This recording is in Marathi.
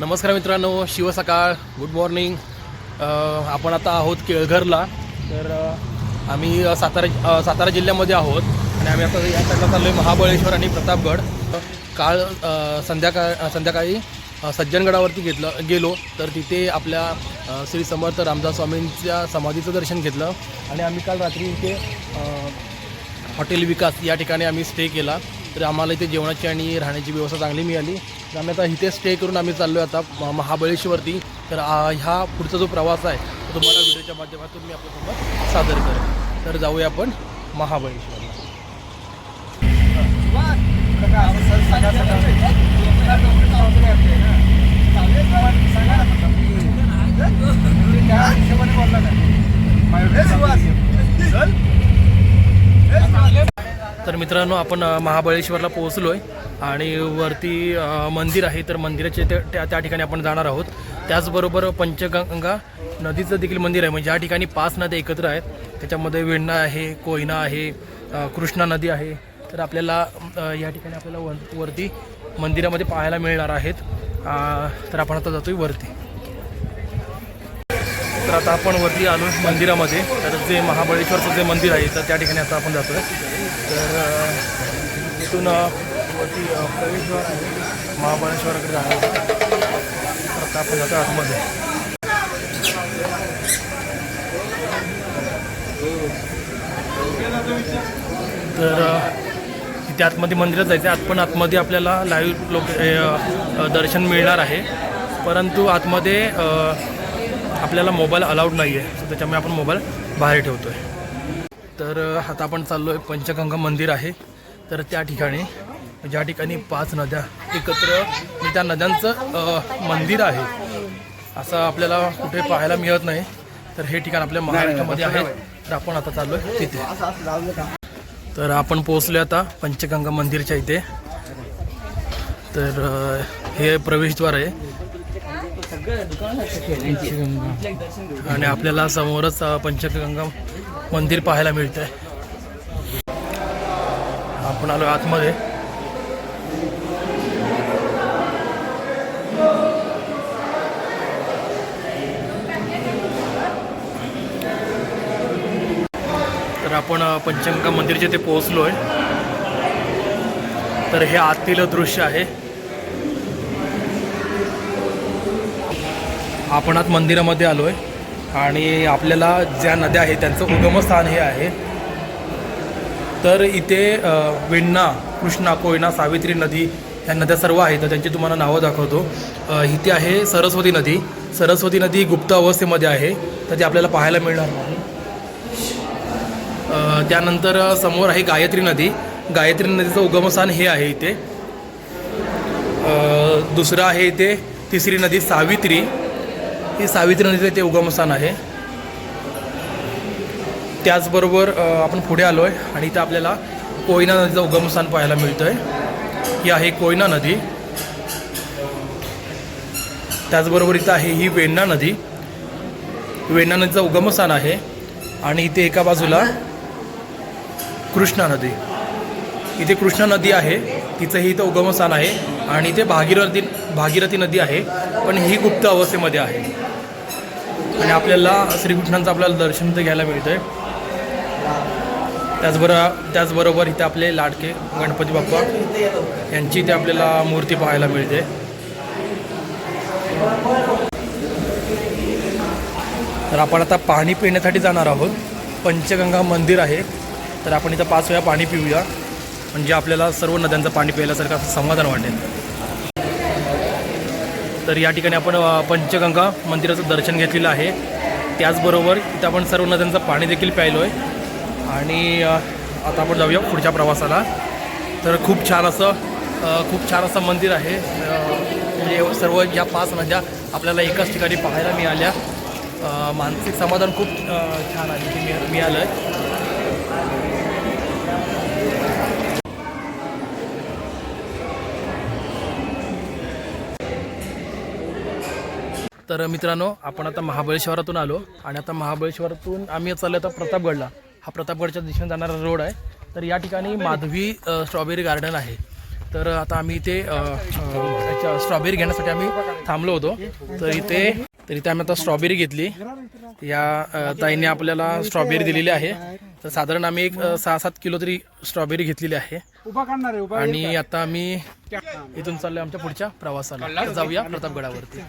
नमस्कार मित्रांनो शिव सकाळ गुड मॉर्निंग आपण आता आहोत केळघरला. तर आम्ही सातारा सातारा जिल्ह्यामध्ये आहोत. आणि आम्ही आता या साईडला चाललो आहे महाबळेश्वर आणि प्रतापगड. काळ संध्याकाळ संध्याकाळी सज्जनगडावरती घेतलं गेलो. तर तिथे आपल्या श्री समर्थ रामदास स्वामींच्या समाधीचं दर्शन घेतलं. आणि आम्ही काल रात्री इथे हॉटेल विकास या ठिकाणी आम्ही स्टे केला. तर आम्हाला इथे जेवणाची आणि राहण्याची व्यवस्था चांगली मिळाली. तर आम्ही आता इथे स्टे करून आम्ही चाललो आहे आता महाबळेश्वरती. तर ह्या पुढचा जो प्रवास आहे तो तुम्हाला व्हिडिओच्या माध्यमातून मी आपल्यासोबत सादर करेन. तर जाऊया आपण महाबळेश्वरला. मित्रांनो आपण महाबळेश्वरला पोहोचलो आहे आणि वरती मंदिर आहे तर मंदिराचे ते- त्या त्या ठिकाणी आपण जाणार आहोत. त्याचबरोबर पंचगंगा नदीचं देखील मंदिर आहे. म्हणजे या ठिकाणी पाच नद्या एकत्र आहेत. त्याच्यामध्ये वेण्णा आहे कोयना आहे कृष्णा नदी आहे. तर आपल्याला या ठिकाणी आपल्याला वर वरती मंदिरामध्ये पाहायला मिळणार आहेत. तर आपण आता जातोय वरती. तर आता आपण वरती आलो मंदिरामध्ये. तर जे महाबळेश्वरचं जे मंदिर आहे तर त्या ठिकाणी आता आपण जातो तर इथून वरती प्रवेशद्वार आहे. महाबळेश्वराकडे जाणार तर आता आपण जातो आतमध्ये. तर अ, इथे आतमध्ये मंदिरात जायचं आहे आत पण आतमध्ये आपल्याला लाईव्ह लोक दर्शन मिळणार आहे. परंतु आतमध्ये आपल्याला मोबाईल अलाउड नाही आहे सो त्याच्यामुळे आपण मोबाईल बाहेर ठेवतो आहे तर आता आपण चाललो आहे पंचगंगा मंदिर आहे. तर त्या ठिकाणी ज्या ठिकाणी पाच नद्या एकत्र म्हणजे त्या नद्यांचं मंदिर आहे. असं आपल्याला कुठे पाहायला मिळत नाही. तर हे ठिकाण आपल्या महाराष्ट्रामध्ये आहे. तर आपण आता चाललो आहे तिथे. तर आपण पोहोचलो आता पंचगंगा मंदिरच्या इथे. तर हे प्रवेशद्वार आहे. आणि आपल्याला समोरच पंचगंगा मंदिर पाहायला मिळतंय. आपण आलो आतमध्ये. तर आपण पंचगंगा मंदिरच्या जिथे पोहोचलो आहे तर हे आतील दृश्य आहे. आपण आत मंदिरामध्ये आलो आहे आणि आपल्याला ज्या नद्या आहेत त्यांचं उगमस्थान हे आहे. तर इथे वेण्णा कृष्णा कोयना सावित्री नदी ह्या नद्या सर्व आहेत. तर त्यांची तुम्हाला नावं दाखवतो. इथे आहे सरस्वती नदी. सरस्वती नदी गुप्त अवस्थेमध्ये आहे. तर ती आपल्याला पाहायला मिळणार नाही. त्यानंतर समोर आहे गायत्री नदी. गायत्री नदीचं उगमस्थान हे आहे इथे. दुसरं आहे इथे तिसरी नदी सावित्री. ही सावित्री नदीचं इथे उगमस्थान आहे. त्याचबरोबर आपण पुढे आलो आहे आणि इथं आपल्याला कोयना नदीचं उगमस्थान पाहायला मिळतं आहे ही आहे कोयना नदी. त्याचबरोबर इथं आहे ही वेण्णा नदी. वेण्णा नदीचं उगमस्थान आहे आणि इथे एका बाजूला कृष्णा नदी. इथे कृष्णा नदी आहे तिचंही इथं उगमस्थान आहे आणि इथे भागीरथी भागीरथी नदी आहे पण ही गुप्त अवस्थेमध्ये आहे. आणि आपल्याला श्रीकृष्णांचं आपल्याला दर्शन तर घ्यायला मिळतं आहे त्याचबरोबर त्याचबरोबर इथे आपले लाडके गणपती बाप्पा यांची इथे आपल्याला मूर्ती पाहायला मिळते. तर आपण आता पाणी पिण्यासाठी जाणार आहोत. पंचगंगा मंदिर आहे. तर आपण इथं पाच वेळा पाणी पिऊया. म्हणजे आपल्याला सर्व नद्यांचं पाणी प्यायल्यासारखं असं समाधान वाटेल. तर या ठिकाणी आपण पंचगंगा मंदिराचं दर्शन घेतलेलं आहे. त्याचबरोबर इथं आपण सर्व नद्यांचं पाणी देखील प्यायलो आहे आणि आता आपण जाऊया पुढच्या प्रवासाला. तर खूप छान असं खूप छान असं मंदिर आहे. म्हणजे सर्व या पाच नद्या आपल्याला एकाच ठिकाणी पाहायला मिळाल्या. मानसिक समाधान खूप छान आहे. मिळालं आहे तर मित्रांनो आपण आता महाबळेश्वरातून आलो आणि आता महाबळेश्वरातून आम्ही चाललो आता प्रतापगडला. हा प्रतापगडच्या दिशेने जाणारा रोड आहे. तर या ठिकाणी माधवी स्ट्रॉबेरी गार्डन आहे. तर आता आम्ही इथे स्ट्रॉबेरी घेण्यासाठी आम्ही थांबलो होतो. तर इथे तर इथे आम्ही आता स्ट्रॉबेरी घेतली. या ताईने आपल्याला स्ट्रॉबेरी दिलेली आहे. तर साधारण आम्ही एक सहा सात किलो तरी स्ट्रॉबेरी घेतलेली आहे. आणि आता आम्ही इथून चाललोय आमच्या पुढच्या प्रवासाला. जाऊया प्रतापगडावरती.